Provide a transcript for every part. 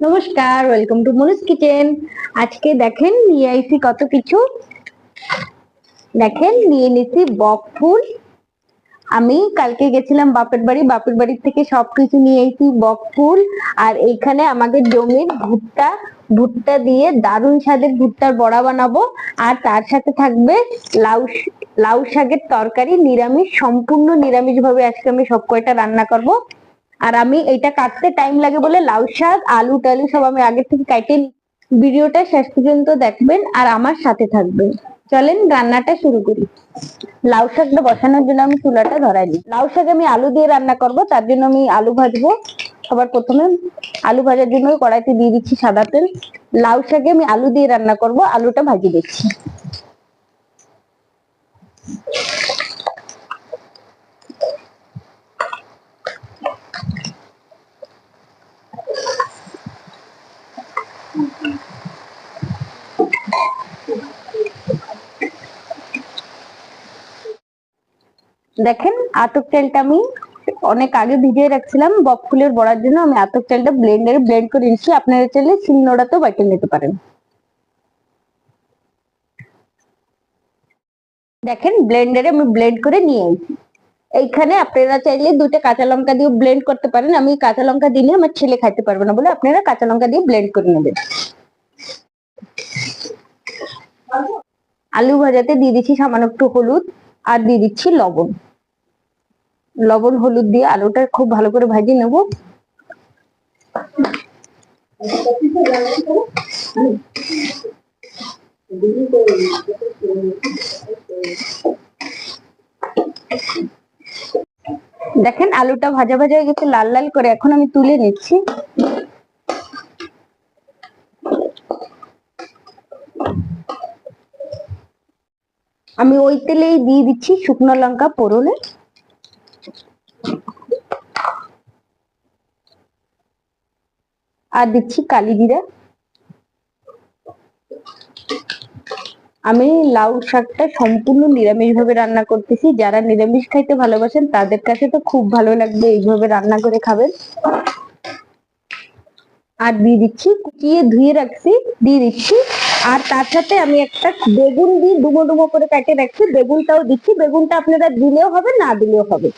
নমস্কার welcome to মনুস kitchen আজকে দেখেন নিয়ে আইছি কত কিছু। দেখেন, নিয়ে নিছি বক ফুল। আমি কালকে গেছিলাম বাপের বাড়ি বাপের বাড়ি থেকে সবকিছু নিয়ে আইছি বক ফুল। আর এইখানে আমাদের জমির ভুট্টা ভুট্টা দিয়ে দারুণ স্বাদের ভুট্টার বড়া বানাবো। আর তার সাথে থাকবে লাউ লাউ শাকের তরকারি, নিরামিষ, সম্পূর্ণ নিরামিষ ভাবে আজকে আমি সব কয়টা রান্না করব। আর আমি এটা কাটতে টাইম লাগে বলে লাউ শাক, আলু টালু সব আমি আগে থেকে কাটে ভিডিওটা শেষ পর্যন্ত দেখবেন আর আমার সাথে থাকবেন। চলেন রান্নাটা শুরু করি। লাউ শাকটা বসানোর জন্য আমি চুলাটা ধরাই দিই। লাউ শাক আমি আলু দিয়ে রান্না করব, তার জন্য আমি আলু ভাজবো। সবার প্রথমে আলু ভাজার জন্য কড়াইতে দিয়ে দিচ্ছি সাদা তেল। লাউ শাকে আমি আলু দিয়ে রান্না করব, আলুটা ভাজি দিচ্ছি দেখেন আতপ তেলটা আমি অনেক আগে ভিজিয়ে রাখছিলাম। বক ফুলের বড়ার জন্য আমি আতপ তেলটা ব্লেন্ডারে ব্লেন্ড করে নিচ্ছি। আপনারা চাইলে শিলনোড়াতেও বাটে নিতে পারেন। দেখেন ব্লেন্ডারে আমি ব্লেন্ড করে নিয়ে এসেছি এইখানে আপনারা চাইলে দুটো কাঁচা লঙ্কা দিয়ে ব্লেন্ড করতে পারেন। আমি কাঁচা লঙ্কা দিলে আমার ছেলে খাইতে পারবে না বলে আপনারা কাঁচা লঙ্কা দিয়ে ব্লেন্ড করে নেবেন। আলু ভাজাতে দিয়ে দিচ্ছি সামান্য একটু হলুদ আর দিয়ে দিচ্ছি লবণ। লবণ, হলুদ দিয়ে আলুটা খুব ভালো করে ভাজিয়ে নেব। দেখেন আলুটা ভাজা ভাজা হয়ে গেছে, লাল লাল করে এখন আমি তুলে নিচ্ছি। আমি ওই তেলেই দিয়ে দিচ্ছি শুকনো লঙ্কা পোড়নে আর দিচ্ছি কালি জিরা। আমি লাউ শাকটা সম্পূর্ণ নিরামিষ ভাবে রান্না করতেছি। যারা নিরামিষ খাইতে ভালোবাসেন, তাদের কাছে তো খুব ভালো লাগবে এইভাবে রান্না করে খাবেন। আর দিয়ে দিচ্ছি, কুচিয়ে ধুয়ে রাখছি, দিয়ে দিচ্ছি। আর তার সাথে আমি একটা বেগুন দিয়ে ডুমো ডুমো করে কেটে রাখছি। বেগুনটাও দিচ্ছি। বেগুনটা আপনারা দিলেও হবে, না দিলেও হবে।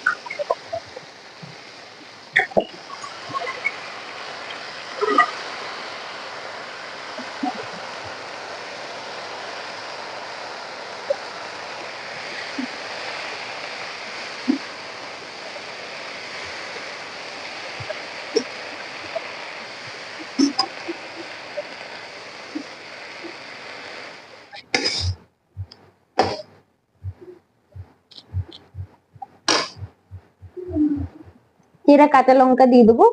চেরা কাঁচা লঙ্কা দিয়ে দেবো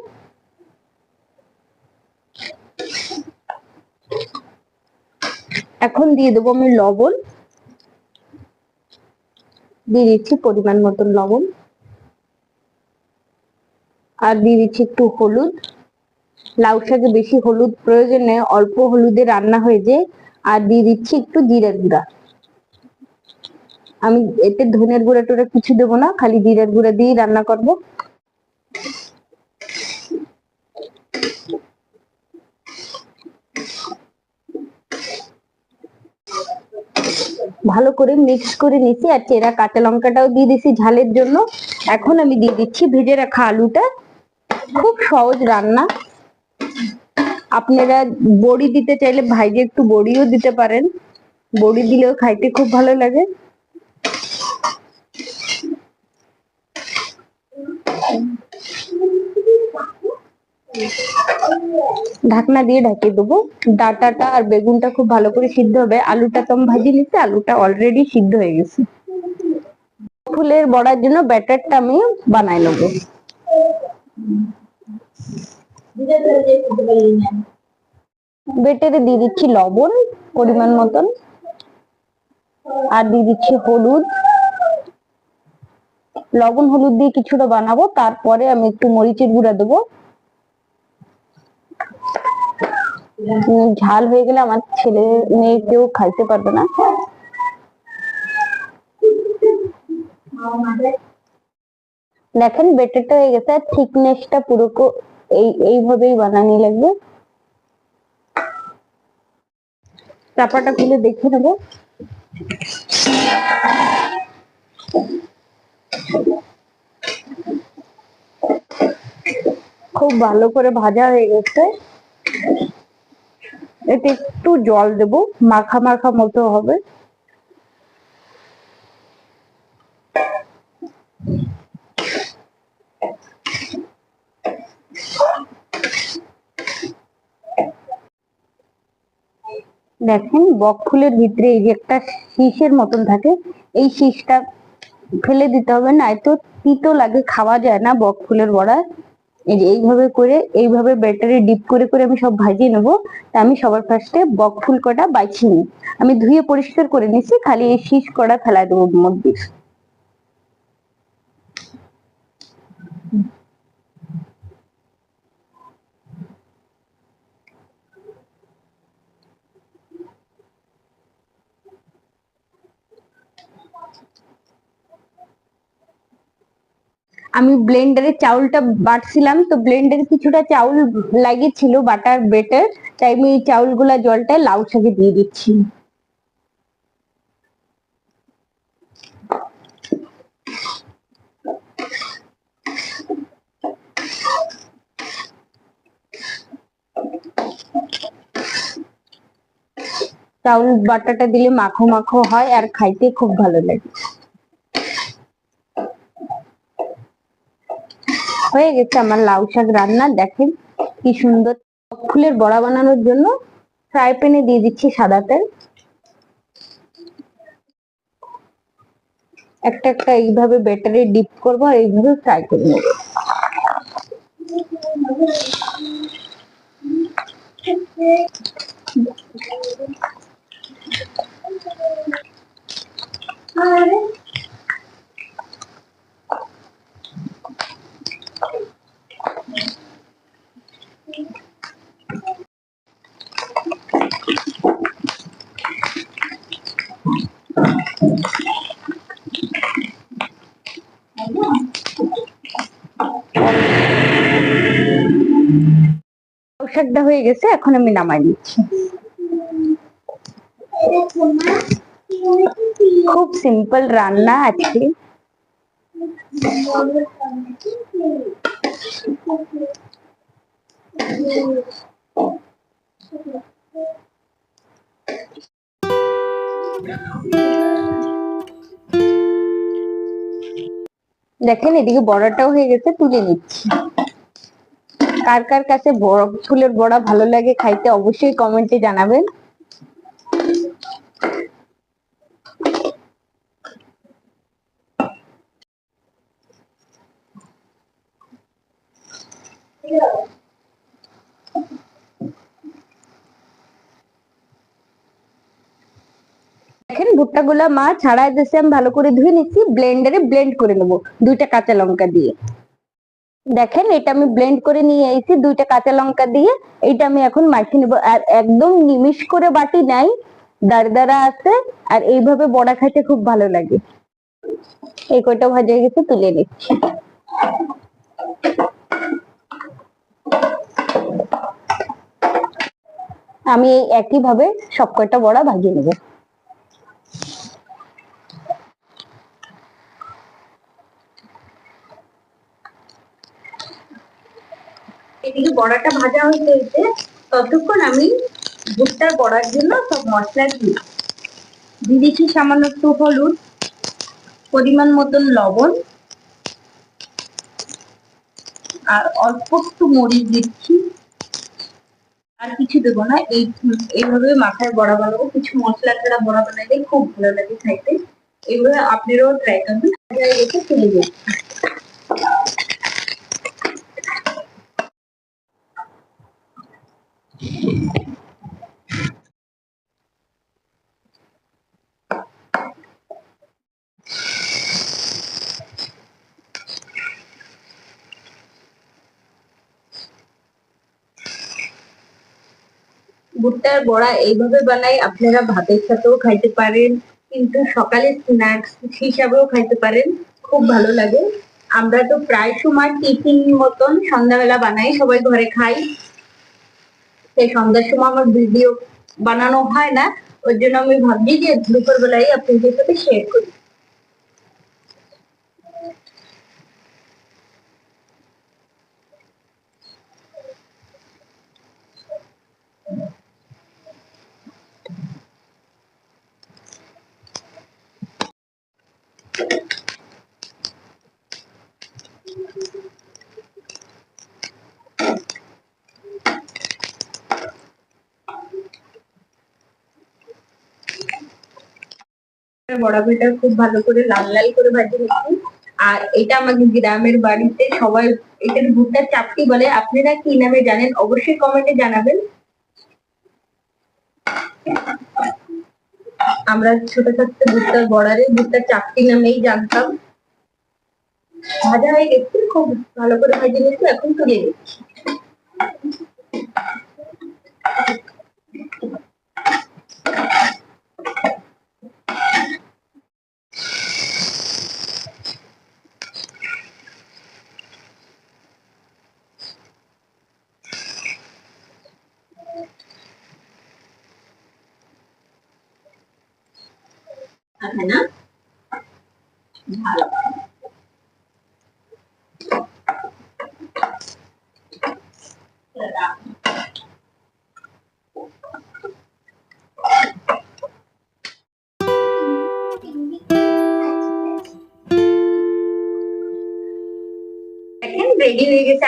এখন দিয়ে দেবো আমি লবণ। দিয়ে দিচ্ছি পরিমাণ মতন লবণ। আর দিয়ে দিচ্ছি একটু হলুদ। লাউ শাকে বেশি হলুদ প্রয়োজন অল্প হলুদে রান্না হয়ে যায়। আর দিয়ে দিচ্ছি একটু জিরের গুঁড়া। আমি এতে ধনের গুঁড়া টুড়া কিছু দেবো না, খালি জিরের গুঁড়া দিয়েই রান্না করব। ভালো করে মিক্স করে নিচ্ছি আর চেরা কাঁচা লঙ্কাটাও দিয়ে দিচ্ছি ঝালের জন্য। এখন আমি দিয়ে দিচ্ছি ভেজে রাখা আলুটা। খুব সহজ রান্না। আপনারা বড়ি দিতে চাইলে ভাইজে একটু বড়িও দিতে পারেন। বড়ি দিলেও খাইতে খুব ভালো লাগে। ঢাকনা দিয়ে ঢাকিয়ে দেবো। ডাটাটা আর বেগুনটা খুব ভালো করে সিদ্ধ হবে। আলুটা তো আমি ভাজি নিচ্ছি আলুটা অলরেডি সিদ্ধ হয়ে গেছে। ফুলের বড়ার জন্য ব্যাটারটা আমি বানাই নেব। বেটারে দিয়ে দিচ্ছি লবণ, পরিমাণ মতন। আর দিয়ে দিচ্ছি হলুদ। লবণ, হলুদ দিয়ে কিছুটা বানাবো। তারপরে আমি একটু মরিচের গুঁড়া দেবো। ঝাল হয়ে গেলে আমার ছেলে মেয়ে কেউ খাইতে পারবে না। দেখেন, বেটারটা হয়ে গেছে, আর থিকনেসটা পুরো এই, এইভাবেই বানানি লাগবে। চাপাটা খুলে দেখে নেব। খুব ভালো করে ভাজা হয়ে গেছে। এতে একটু জল দেব, মাখা মাখা মতো হবে। দেখেন, বক ফুলের ভিতরে এই যে একটা শীষের মতন থাকে, এই শীষটা ফেলে দিতে হবে না এত তিতো লাগে, খাওয়া যায় না বক ফুলের বড়া এই যে এইভাবে করে, এইভাবে ব্যাটারি ডিপ করে করে আমি সব ভাজিয়ে নেব। তা আমি সবার ফার্স্টে বক ফুল কটা বাইছি নিই। আমি ধুয়ে পরিষ্কার করে নিছি খালি এই শীষ কটা ফেলা দেবো মধ্যে। আমি ব্লেন্ডারে চাউলটা বাটছিলাম, তো ব্লেন্ডারে কিছুটা চাউল লাগিয়েছিল, বাটার বেটার। তাই আমি এই চাউলগুলা জলটা লাউ শাকে দিয়ে দিচ্ছি। চাউল বাটাটা দিলে মাখো মাখো হয়, আর খাইতে খুব ভালো লাগে। হয়ে গেছে আমার লাউ শাক রান্না। দেখেন কি সুন্দর ফুলের বড়া বানানোর জন্য ফ্রাই প্যানে দিয়ে দিচ্ছি সাদা তেল। একটা একটা এইভাবে ব্যাটারে ডিপ করব আর এইভাবে ফ্রাই করে নেব। শাকটা হয়ে গেছে এখন আমি নামাই নিচ্ছি খুব সিম্পল রান্না আজকে। দেখেন, এদিকে বড়াটাও হয়ে গেছে, তুলে নিচ্ছি। কার কার কাছে ফুলের বড়া ভালো লাগে খাইতে অবশ্যই কমেন্টে জানাবেন। দেখেন, ভুট্টা গুলা মা ছাড়াই দিয়েছে, আমি ভালো করে ধুয়ে নিচ্ছি ব্লেন্ডারে ব্লেন্ড করে নেব দুইটা কাঁচা লঙ্কা দিয়ে। দেখেন, এটা আমি ব্লেন্ড করে নিয়ে এসেছি দুইটা কাঁচা লঙ্কা দিয়ে। এটা আমি এখন মাখিয়ে নেব, আর একদম নিমিষ করে বাটি নাই দারদারা আছে, আর এইভাবে বড়া খাইতে খুব ভালো লাগে। এই কয়টা ভাজা গেছে তুলে নিচ্ছি। আমি এই একই ভাবে সব কয়টা বড়া ভাজিয়ে নেব। এদিকে বড়াটা ভাজা হয়ে গেছে, ততক্ষণ আমি ভুট্টার বড়ার জন্য সব মশলা দিই দিয়ে সামান্য একটু হলুদ, পরিমাণ মতন লবণ, আর অল্প একটু মরিচ দিচ্ছি। আর কিছু দেবো না। এই এইভাবে মাথায় বড়া বানাবো। কিছু মশলা ছাড়া বড়া বানাইলে খুব ভালো লাগে খাইতে। এইভাবে আপনারাও ট্রাই করবেন। এসে ফেলে দিচ্ছি ভুট্টার বড়া এইভাবে বানাই, আপনারা ভাতের সাথেও খাইতে পারেন, কিন্তু সকালে স্ন্যাক্স হিসাবেও খাইতে পারেন, খুব ভালো লাগে। আমরা তো প্রায় সময় টিফিন মতন সন্ধ্যাবেলা বানাই, সবাই ঘরে খাই। সেই সন্ধ্যার সময় আমার ভিডিও বানানো হয় না ওর জন্য আমি ভাবছি যে দুপুর বেলায় আপনাদের সাথে শেয়ার করি। বড়া পিঠা খুব ভালো করে লাল লাল করে ভাজি নিচ্ছি। আর এটা আমাদের গ্রামের বাড়িতে সবাই এটার ভুট্টার চাপটি বলে। আপনারা কি নামে জানেন অবশ্যই কমেন্টে জানাবেন। আমরা ছোট থাকতে ভুট্টার বড়ারে ভুট্টার চাপটি নামেই জানতাম। ভাজা হয়ে গেছে, খুব ভালো করে ভাজি নিচ্ছি এখন তুলে দিচ্ছি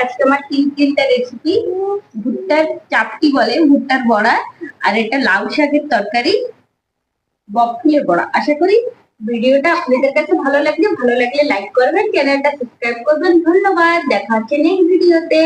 আজকে আমার তিন তিনটা রেসিপি ভুট্টার চাপটি বলে, ভুট্টার বড়া আর এটা লাউ শাকের তরকারি। বকফুলের পড়া। আশা করি ভিডিওটা আপনাদের কাছে ভালো লাগলে ভালো লাগলে লাইক করবেন চ্যানেলটা সাবস্ক্রাইব করবেন। ধন্যবাদ, দেখা হচ্ছে নেক্সট ভিডিওতে